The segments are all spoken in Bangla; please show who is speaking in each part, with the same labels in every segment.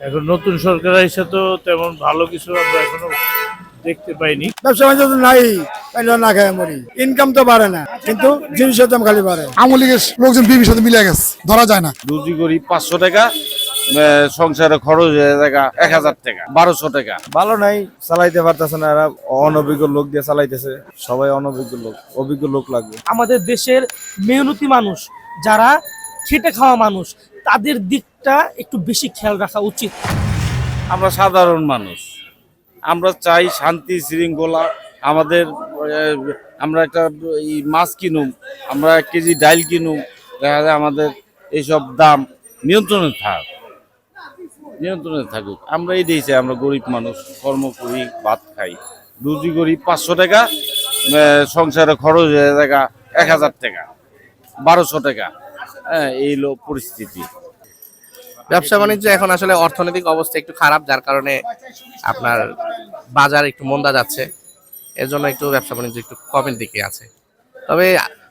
Speaker 1: এখন নতুন সরকার এসে তো তেমন ভালো কিছু আমরা এখনও দেখতে পাইনি।
Speaker 2: ব্যবসা বাণিজ্য তো নাই না খায় মরি। ইনকাম তো বাড়ে না কিন্তু জিনিসের দাম খালি বাড়ে।
Speaker 3: লীগের লোকজন বিবির সাথে মিলে গেছে ধরা যায় না।
Speaker 4: রুজি করি পাঁচশো টাকা আহ, সংসারে খরচ হয়ে টাকা এক হাজার টাকা বারোশো টাকা।
Speaker 5: ভালো নাই চালাইতে পারতেছে না এরা অনভিজ্ঞ লোক দিয়ে চালাইতেছে সবাই অনভিজ্ঞ লোক অভিজ্ঞ লোক লাগবে।
Speaker 6: আমাদের দেশের মেহনতি মানুষ যারা খেটে খাওয়া মানুষ তাদের দিকটা একটু বেশি খেয়াল রাখা উচিত।
Speaker 4: আমরা সাধারণ মানুষ। আমরা চাই শান্তি, শৃঙ্খলা, আমাদের আমরা একটা এই মাছ কিনুম, আমরা এক কেজি ডাইল কিনুম, দেখা যায় আমাদের এইসব দাম নিয়ন্ত্রণে থাক, নিয়ন্ত্রণে থাকুক। আমরা এই দিয়েছি আমরা গরিব মানুষ, কর্ম করি, ভাত খাই। রুজি করি পাঁচশো টাকা সংসারে খরচ হয়ে টাকা এক হাজার টাকা, বারোশো টাকা। হ্যাঁ এই হলো পরিস্থিতি।
Speaker 7: ব্যবসা বাণিজ্য এখন আসলে অর্থনৈতিক অবস্থা একটু খারাপ, যার কারণে আপনার বাজার একটু মন্দা যাচ্ছে। এর জন্য একটু ব্যবসা বাণিজ্য একটু কমের দিকে আছে। তবে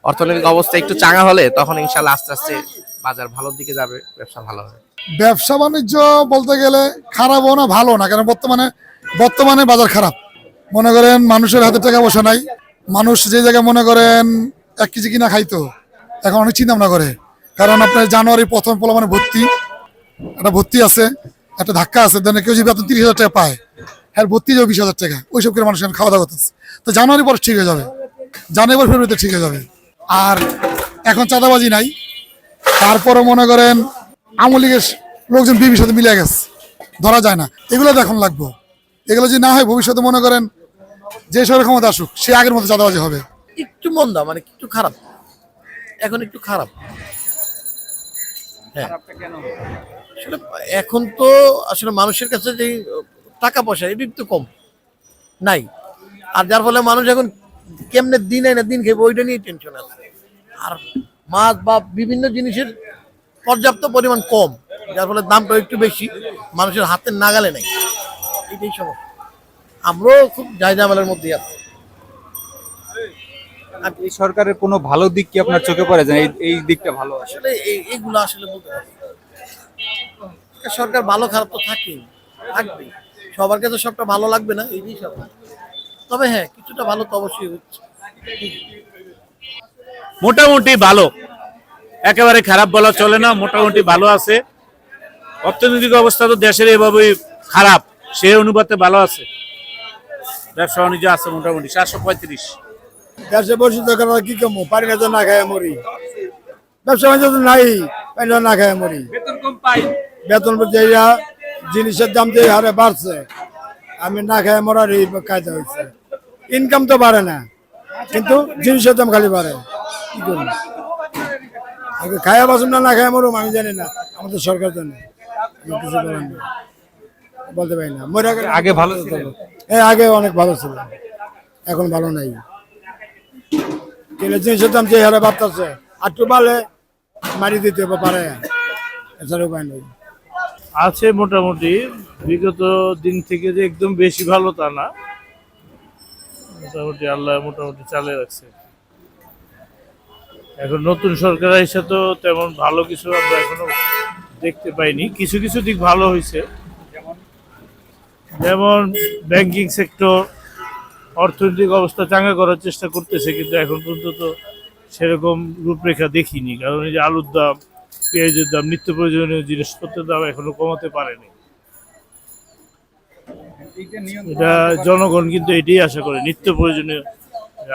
Speaker 7: অর্থনৈতিক অবস্থা একটু চাঙা হলে তখন ইনশাল্লাহ আস্তে আস্তে বাজার ভালোর দিকে যাবে, ব্যবসা ভালো হবে।
Speaker 3: ব্যবসা বাণিজ্য বলতে গেলে খারাপও না, ভালো না কারণ বর্তমানে বর্তমানে বাজার খারাপ। মনে করেন মানুষের হাতে টাকা পয়সা নাই, মানুষ যে জায়গায় মনে করেন এক কেজি কিনা খাইতো, এখন অনেক চিন্তা ভাবনা করে। কারণ আপনার জানুয়ারি প্রথম পোলা মানে ভর্তি একটা ভর্তি আছে, একটা ধাক্কা আছে, দেন কেউ যদি বেতন তিরিশ হাজার টাকা পায় হ্যাঁ ভর্তি যাবে বিশ হাজার টাকা, ওইসব করে মানুষ খাওয়া দাওয়া করতেছে। তো জানুয়ারি পর ঠিক হয়ে যাবে। জানুয়ারি ফেব্রুয়ারিতে ঠিক হয়ে যাবে। আর এখন চাঁদাবাজি নাই। তারপরে মনে করেন আওয়ামী লীগের লোকজন বিবির সাথে মিলে গেছে। ধরা যায় না। এগুলো তো এখন লাগবো। এগুলো যদি না হয়, ভবিষ্যতে মনে করেন যে সরকার ক্ষমতা আসুক, সে আগের মতো চাঁদাবাজি হবে।
Speaker 8: একটু মন্দা মানে একটু খারাপ? এখন একটু খারাপ। হ্যাঁ। আসলে এখন তো আসলে মানুষের কাছে যে টাকা পয়সা এটা একটু কম। নাই। আর যার ফলে মানুষ এখন কেমনে দিন না দিন খেয়ে ওইটা নিয়ে টেনশন আছে। আর মাছ বা বিভিন্ন জিনিসের পর্যাপ্ত পরিমাণ কম যার ফলে দামটা একটু বেশি মানুষের হাতের নাগালে নাই। এটাই সমস্যা। আমরাও খুব জায়জামালের মধ্যেই আছি।
Speaker 9: এই সরকারের কোনো ভালো দিক কি আপনার চোখে পড়ে? যায় এই দিকটা ভালো
Speaker 8: আসলে এই এইগুলো আসলে বলতে সরকার ভালো খারাপ তো থাকেই থাকবে সবার কাছে সবটা ভালো লাগবে না এই সব তবে হ্যাঁ কিছুটা ভালো তো অবশ্যই হচ্ছে।
Speaker 1: মোটামুটি ভালো। একেবারে খারাপ বলা চলে না মোটামুটি ভালো আছে। অর্থনৈতিক অবস্থা তো দেশের এভাবেই খারাপ সে অনুপাতে ভালো আছে। ব্যবসা বাণিজ্য আছে মোটামুটি সাতশো পঁয়ত্রিশ।
Speaker 2: দেশে বসে তো কি কমো পারি না খায় মরি। ব্যবসা বাণিজ্য তো নাই তাইলে না খায় মরি।
Speaker 9: বেতন কম পাই।
Speaker 2: বেতন জিনিসের দাম যে হারে বাড়ছে আমি না খায় মরার এই কায়দা হয়েছে। ইনকাম তো বাড়ে না কিন্তু জিনিসের দাম খালি বাড়ে। কি করব? খায়া বাসুন না না খায় মরুম আমি জানি না আমাদের সরকার জানে। কিছু নেই। বলতে পারি না। মরে
Speaker 9: আগে ভালো?
Speaker 2: এই আগে অনেক ভালো ছিল এখন ভালো নাই। জিনিসের দাম যে হারে বাড়তেছে আর একটু বাড়লে মারি দিতে পারে। এছাড়া উপায় নেই
Speaker 1: আছে মোটামুটি, বিগত দিন থেকে যে একদম বেশি ভালো তা না। মোটামুটি আল্লাহ মোটামুটি চালে রাখছে। এখন নতুন সরকার এসে তো তেমন ভালো কিছু আমরা এখনও দেখতে পাইনি। কিছু কিছু দিক ভালো হয়েছে যেমন ব্যাংকিং সেক্টর অর্থনৈতিক অবস্থা চাঙ্গা করার চেষ্টা করতেছে, কিন্তু এখন পর্যন্ত তো সেরকম রূপরেখা দেখিনি। কারণ এই যে আলুর দাম পেঁয়াজের দাম, নিত্য প্রয়োজনীয় জিনিসপত্রের দাম এখনও কমাতে পারেনি। এটা জনগণ কিন্তু এটাই আশা করে, নিত্য প্রয়োজনীয়।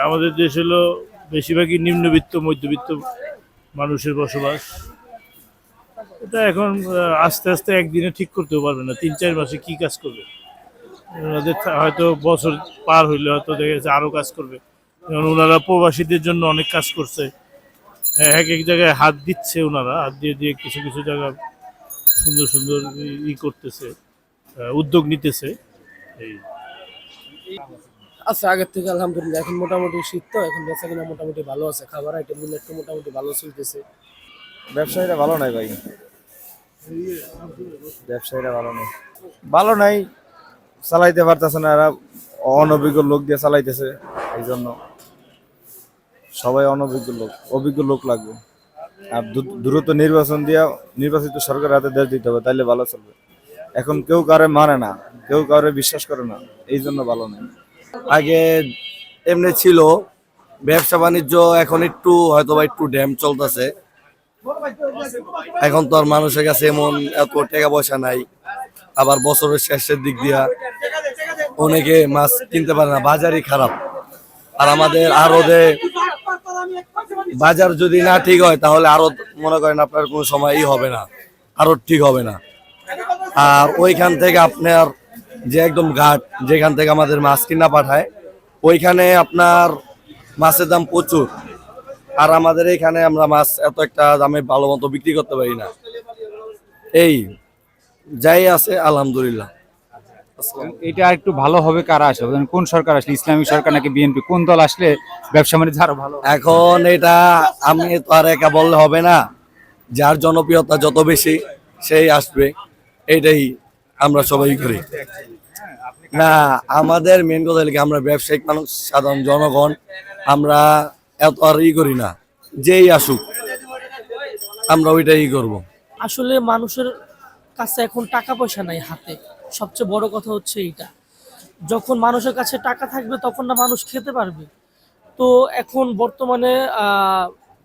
Speaker 1: আমাদের দেশ হলো বেশিরভাগই নিম্নবিত্ত, মধ্যবিত্ত মানুষের বসবাস। এটা এখন আস্তে আস্তে একদিনে ঠিক করতেও পারবে না, তিন চার মাসে কি কাজ করবে? ওনাদের হয়তো বছর পার হইলে হয়তো দেখা যাচ্ছে আরও কাজ করবে। যেমন ওনারা প্রবাসীদের জন্য অনেক কাজ করছে। এক এক জায়গায় হাত দিচ্ছে ওনারা হাত দিয়ে দিয়ে কিছু কিছু জায়গা সুন্দর সুন্দর ই- ই করতেছে উদ্যোগ নিতেছে। এই।
Speaker 6: আচ্ছা আগের থেকে আলহামদুলিল্লাহ এখন মোটামুটি শীত তো এখন বেচা কিনা মোটামুটি ভালো আছে খাবার আইটেমগুলো একটু মোটামুটি ভালো চলতেছে।
Speaker 5: ব্যবসায়ীরা ভালো নাই ভাই? ব্যবসায়ীরা ভালো নাই। ভালো নাই চালাইতে পারতেছে না এরা অনভিজ্ঞ লোক দিয়ে চালাইতেছে এই জন্য সবাই অনভিজ্ঞ লোক, অভিজ্ঞ লোক লাগবে। আর দ্রুত নির্বাচন দিয়া নির্বাচিত সরকারের হাতে দেশ দিতে হবে, তাইলে ভালো চলবে। এখন কেউ কারে মানে না, কেউ কারে বিশ্বাস করে না, এই জন্য ভালো নেই
Speaker 8: আগে এমনি ছিল, ব্যবসা বাণিজ্য এখন একটু হয়তো বা একটু ড্যাম চলতেছে। এখন তো আর মানুষের কাছে এমন এত টাকা পয়সা নাই, আবার বছরের শেষের দিক দিয়া অনেকে মাছ কিনতে পারে না, বাজারই খারাপ। আর আমাদের আরদে বাজার যদি না ঠিক হয়, তাহলে আরও মনে করেন আপনার কোনো সময়ই হবে না। আরও ঠিক হবে না। আর ওইখান থেকে আপনার যে একদম ঘাট, যেখান থেকে আমাদের মাছ কিনা পাঠায়, ওইখানে আপনার মাছের দাম প্রচুর। আর আমাদের এখানে আমরা মাছ এত একটা দামে ভালো মতো বিক্রি করতে পারি না। এই, যাই আছে, আলহামদুলিল্লাহ।
Speaker 9: এটা একটু ভালো হবে কারা আসবে? কোন সরকার আসলে? ইসলামী সরকার নাকি বিএনপি? কোন দল আসলে ব্যবসা বাণিজ্য আরও ভালো
Speaker 8: এখন এটা আমি তো আর একা বললে হবে না। যার জনপ্রিয়তা যত বেশি সেই আসবে। এটাই আমরা সবাই করি। না আমাদের মেন কথা হলো কি, আমরা ব্যবসায়িক মানুষ সাধারণ জনগণ আমরা এত আর ই করি না। যেই আসুক আমরা ওইটাই করব।
Speaker 6: আসলে মানুষের কাছে এখন টাকা পয়সা নাই হাতে। সবচেয়ে বড় কথা হচ্ছে এইটা। যখন মানুষের কাছে টাকা থাকবে তখন না মানুষ খেতে পারবে। তো এখন বর্তমানে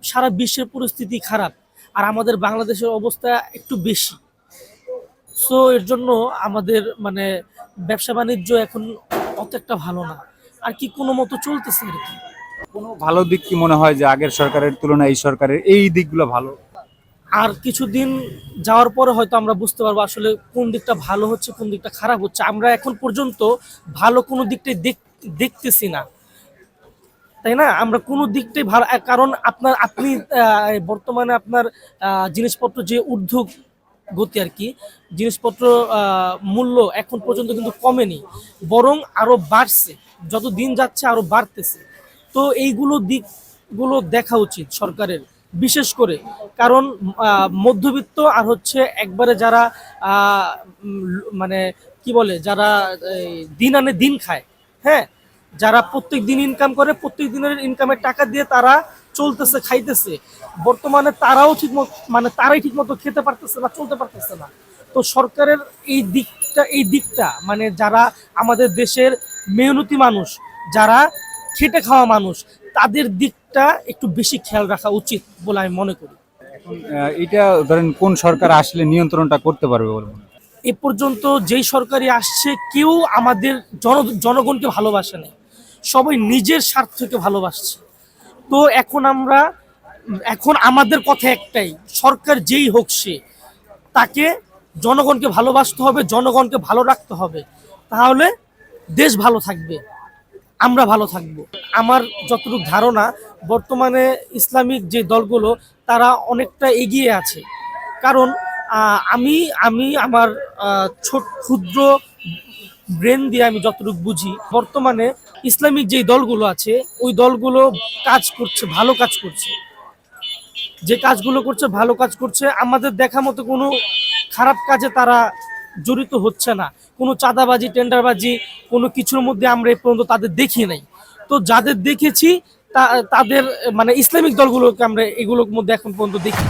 Speaker 6: সারা বিশ্বের পরিস্থিতি খারাপ আর আমাদের বাংলাদেশের অবস্থা একটু বেশি। সো এর জন্য আমাদের মানে ব্যবসা বাণিজ্য এখন অত একটা ভালো না। আর কি কোনো মতো চলতেছে আর কি?
Speaker 9: কোনো ভালো দিক কি মনে হয় যে আগের সরকারের তুলনায় এই সরকারের এই দিকগুলো ভালো?
Speaker 6: আর কিছুদিন যাওয়ার পরে হয়তো আমরা বুঝতে পারব আসলে কোন দিকটা ভালো হচ্ছে, কোন দিকটা খারাপ হচ্ছে। আমরা এখন পর্যন্ত ভালো কোনো দিকটাই দেখ- দেখতেছি না। তাই না? আমরা কোনো দিকটাই ভালো কারণ আপনার, আপনি বর্তমানে আপনার জিনিসপত্র যে ঊর্ধ্ব গতি আর কি, জিনিসপত্র মূল্য এখন পর্যন্ত কিন্তু কমেনি, বরং আরও বাড়ছে। যত দিন যাচ্ছে আরও বাড়তেছে। তো এইগুলো দিকগুলো দেখা উচিত সরকারের। বিশেষ করে, কারণ মধ্যবিত্ত আর হচ্ছে একবারে যারা মানে কি বলে, যারা দিন আনে দিন খায় হ্যাঁ? যারা প্রত্যেক দিন ইনকাম করে, প্রত্যেক দিনের ইনকামের টাকা দিয়ে তারা চলতেছে, খাইতেছে। বর্তমানে তারাও ঠিক মানে তারাই ঠিক মতো খেতে পারতেছে না, চলতে পারতেছে না। তো সরকারের এই দিকটা এই দিকটা মানে যারা আমাদের দেশের মেহনতি মানুষ, যারা খেটে খাওয়া মানুষ, তাদের দিকটা একটু বেশি খেয়াল রাখা উচিত বলে আমি মনে করি।
Speaker 9: এটা ধরেন কোন সরকার আসলে নিয়ন্ত্রণটা করতে পারবে বলে
Speaker 6: এ পর্যন্ত যেই সরকারই আসছে কেউ আমাদের জন জনগণকে ভালোবাসে না সবাই নিজের স্বার্থকে ভালোবাসছে। তো এখন আমরা এখন আমাদের কথা একটাই সরকার যেই হোক সে তাকে জনগণকে ভালোবাসতে হবে জনগণকে ভালো রাখতে হবে। তাহলে দেশ ভালো থাকবে। আমরা ভালো থাকব। আমার যতটুকু ধারণা, বর্তমানে ইসলামিক যে দলগুলো, তারা অনেকটা এগিয়ে আছে। কারণ আমি আমি আমার ছোট, ক্ষুদ্র ব্রেন দিয়ে আমি যতটুকু বুঝি, বর্তমানে ইসলামিক যেই দলগুলো আছে, ওই দলগুলো কাজ করছে, ভালো কাজ করছে। যে কাজগুলো করছে, ভালো কাজ করছে, আমাদের দেখা মতো কোনো খারাপ কাজে তারা জড়িত হচ্ছে না। কোনো চাঁদাবাজি, টেন্ডারবাজি কোনো কিছুর মধ্যে আমরা এ পর্যন্ত তাদের দেখি নাই। তো যাদের দেখেছি তাদের মানে ইসলামিক দলগুলোকে আমরা এগুলোর মধ্যে এখন পর্যন্ত দেখি।